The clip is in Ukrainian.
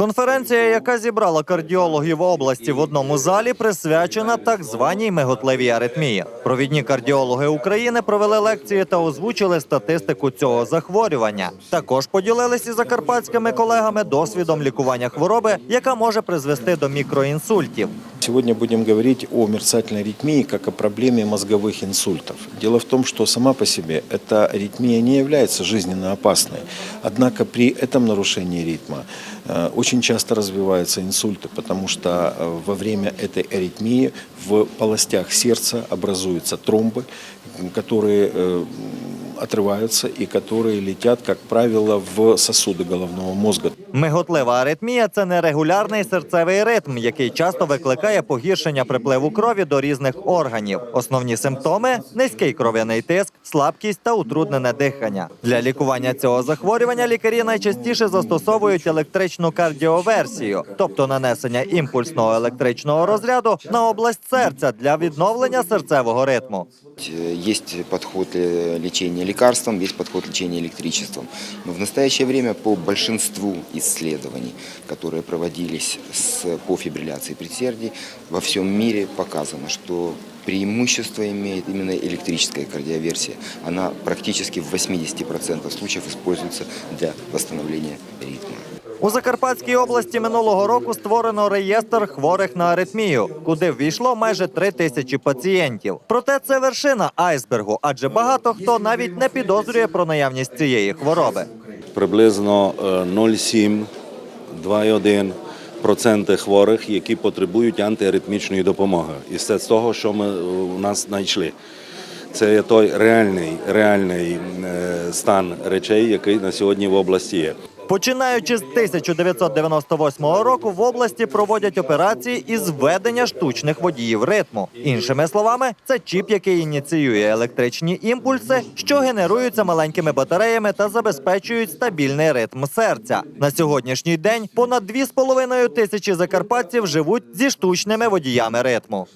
Конференція, яка зібрала кардіологів області в одному залі, присвячена так званій миготливій аритмії. Провідні кардіологи України провели лекції та озвучили статистику цього захворювання. Також поділилися закарпатськими колегами досвідом лікування хвороби, яка може призвести до мікроінсультів. Сегодня будем говорить о мерцательной аритмии как о проблеме мозговых инсультов. Дело в том, что сама по себе эта аритмия не является жизненно опасной. Однако при этом нарушении ритма э, очень часто развиваются инсульты, потому что э, во время этой аритмии в полостях сердца образуются тромбы, м, которые э, отрываются и которые летят, как правило, в сосуды головного мозга. Миготлива аритмія це нерегулярний серцевий ритм, який часто викликає погіршення припливу крові до різних органів. Основні симптоми низький кров'яний тиск, слабкість та утруднене дихання. Для лікування цього захворювання лікарі найчастіше застосовують електричну кардіоверсію, тобто нанесення імпульсного електричного розряду на область серця для відновлення серцевого ритму. Э, Есть подход Лечения лекарством, есть подход лечения электричеством. Но в настоящее время по большинству исследований, которые проводились с, по фибрилляции предсердий, во всем мире показано, что преимущество имеет именно электрическая кардиоверсия. Она практически в 80% случаев используется для восстановления ритма. У Закарпатській області минулого року створено реєстр хворих на аритмію, куди ввійшло майже три тисячі пацієнтів. Проте це вершина айсбергу, адже багато хто навіть не підозрює про наявність цієї хвороби. приблизно е, 0,7-2,1 проценти хворих, які потребують антиаритмічної допомоги. І це з того, що ми е, у нас знайшли. Це є той реальний, реальний е, стан речей, який на сьогодні в області є. Починаючи з 1998 року в області проводять операції із введення штучних водіїв ритму. Іншими словами, це чіп, який ініціює електричні імпульси, що генеруються маленькими батареями та забезпечують стабільний ритм серця. На сьогоднішній день понад 2,5 тисячі закарпатців живуть зі штучними водіями ритму.